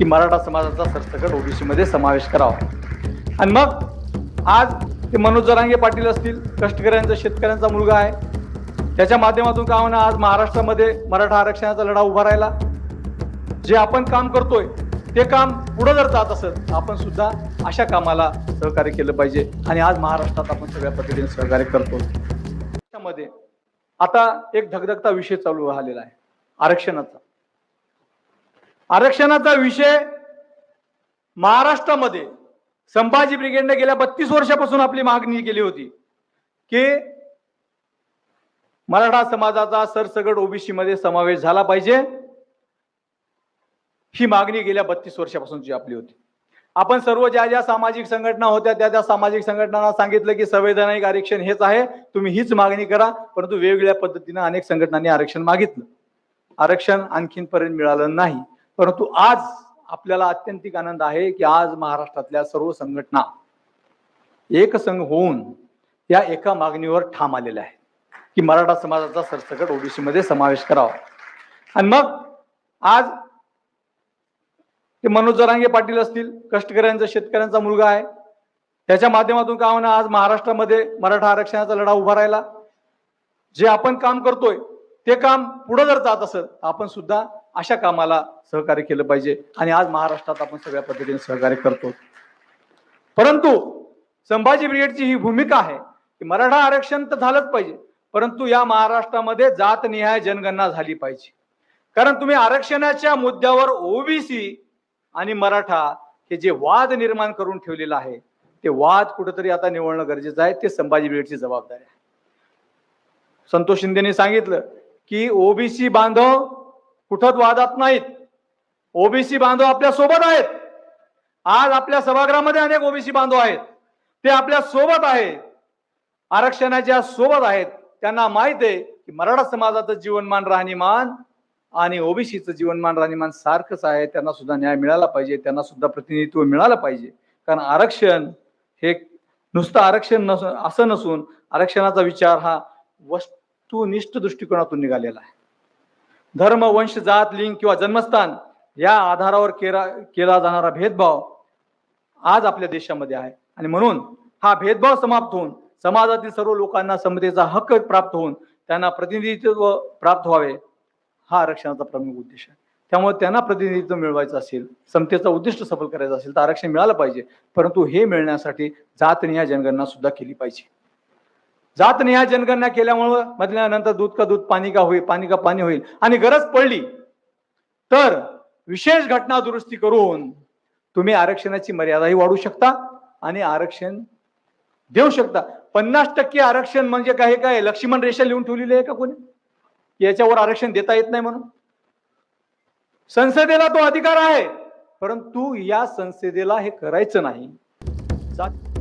की मराठा समाजाचा सरसकट ओबीसीमध्ये समावेश करावा. आणि मग आज ते मनोज जरांगे पाटील असतील कष्टकऱ्यांचा शेतकऱ्यांचा मुलगा आहे. त्याच्या माध्यमातून का होणार? आज महाराष्ट्रामध्ये मराठा आरक्षणाचा लढा उभा राहिला. जे आपण काम करतोय ते काम पुढे जर जात असत आपण सुद्धा अशा कामाला सहकार्य केलं पाहिजे. आणि आज महाराष्ट्रात आपण सगळ्या पद्धतीने सहकार्य करतो. त्यामध्ये आता एक धगधगता विषय चालू राहिलेला आहे. आरक्षणाचा. आरक्षणाचा विषय महाराष्ट्रामध्ये संभाजी ब्रिगेडने गेल्या बत्तीस वर्षापासून आपली मागणी केली होती की मराठा समाजाचा सरसगट ओबीसी मध्ये समावेश झाला पाहिजे. ही मागणी गेल्या बत्तीस वर्षापासूनची आपली होती. आपण सर्व ज्या ज्या सामाजिक संघटना होत्या त्या त्या सामाजिक संघटनांना सांगितलं की संवैधानिक आरक्षण हेच आहे तुम्ही हीच मागणी करा परंतु वेगवेगळ्या पद्धतीनं अनेक संघटनांनी आरक्षण मागितलं. आरक्षण आणखीनपर्यंत मिळालं नाही. परंतु आज आपल्याला अत्यंतिक आनंद आहे की आज महाराष्ट्रातल्या सर्व संघटना एक संघ होऊन या एका मागणीवर ठाम आलेल्या आहेत की मराठा समाजाचा सरसकट ओबीसी मध्ये समावेश करावा. आणि मग आज ते मनोज जरांगे पाटील असतील कष्टकऱ्यांचा शेतकऱ्यांचा मुलगा आहे. त्याच्या माध्यमातून काय होणार? आज महाराष्ट्रामध्ये मराठा आरक्षणाचा लढा उभा राहिला. जे आपण काम करतोय ते काम पुढे जर जात असेल आपण सुद्धा अशा कामाला सहकार्य केलं पाहिजे. आणि आज महाराष्ट्रात आपण सगळ्या पद्धतीने सहकार्य करतो. परंतु संभाजी ब्रिगेडची ही भूमिका आहे की मराठा आरक्षण तर झालंच पाहिजे परंतु या महाराष्ट्रामध्ये जातनिहाय जनगणना झाली पाहिजे. कारण तुम्ही आरक्षणाच्या मुद्द्यावर ओबीसी आणि मराठा हे जे वाद निर्माण करून ठेवलेलं आहे ते वाद कुठेतरी आता निवडणं गरजेचं आहे ते संभाजी ब्रिगेडची जबाबदारी आहे. संतोष शिंदेने सांगितलं की ओबीसी बांधव कुठंच वादात नाहीत. ओबीसी बांधव आपल्यासोबत आहेत. आज आपल्या सभागृहामध्ये अनेक ओबीसी बांधव आहेत. ते आपल्यासोबत आहेत. आरक्षणाच्या सोबत आहेत. त्यांना माहीत आहे की मराठा समाजाचं जीवनमान राहणीमान आणि ओबीसीचं जीवनमान राहणीमान सारखंच आहे. त्यांना सुद्धा न्याय मिळाला पाहिजे. त्यांना सुद्धा प्रतिनिधित्व मिळालं पाहिजे. कारण आरक्षण हे नुसतं आरक्षण नसून असं नसून आरक्षणाचा विचार हा वस्तुनिष्ठ दृष्टिकोनातून निघालेला आहे. धर्म वंश जात लिंग किंवा जन्मस्थान या आधारावर केला केला जाणारा भेदभाव आज आपल्या देशामध्ये आहे. आणि म्हणून हा भेदभाव समाप्त होऊन समाजातील सर्व लोकांना समतेचा हक्क प्राप्त होऊन त्यांना प्रतिनिधित्व प्राप्त व्हावे हा आरक्षणाचा प्रमुख उद्देश आहे. त्यामुळे त्यांना प्रतिनिधित्व मिळवायचं असेल समतेचा उद्दिष्ट सफल करायचं असेल तर आरक्षण मिळालं पाहिजे. परंतु हे मिळण्यासाठी जातनिहाय जनगणना सुद्धा केली पाहिजे. जातनिहाय जनगणना केल्यामुळं मधल्यानंतर दूध का दूध पाणी का होईल पाणी का पाणी होईल आणि गरज पडली तर विशेष घटना दुरुस्ती करून तुम्ही आरक्षणाची मर्यादाही वाढवू शकता आणि आरक्षण देऊ शकता. पन्नास टक्के आरक्षण म्हणजे काय हे काय? लक्ष्मण रेषा लिहून ठेवलेली आहे का कोणी? याच्यावर आरक्षण देता येत नाही म्हणून? संसदेला तो अधिकार आहे परंतु या संसदेला हे करायचं नाही. जात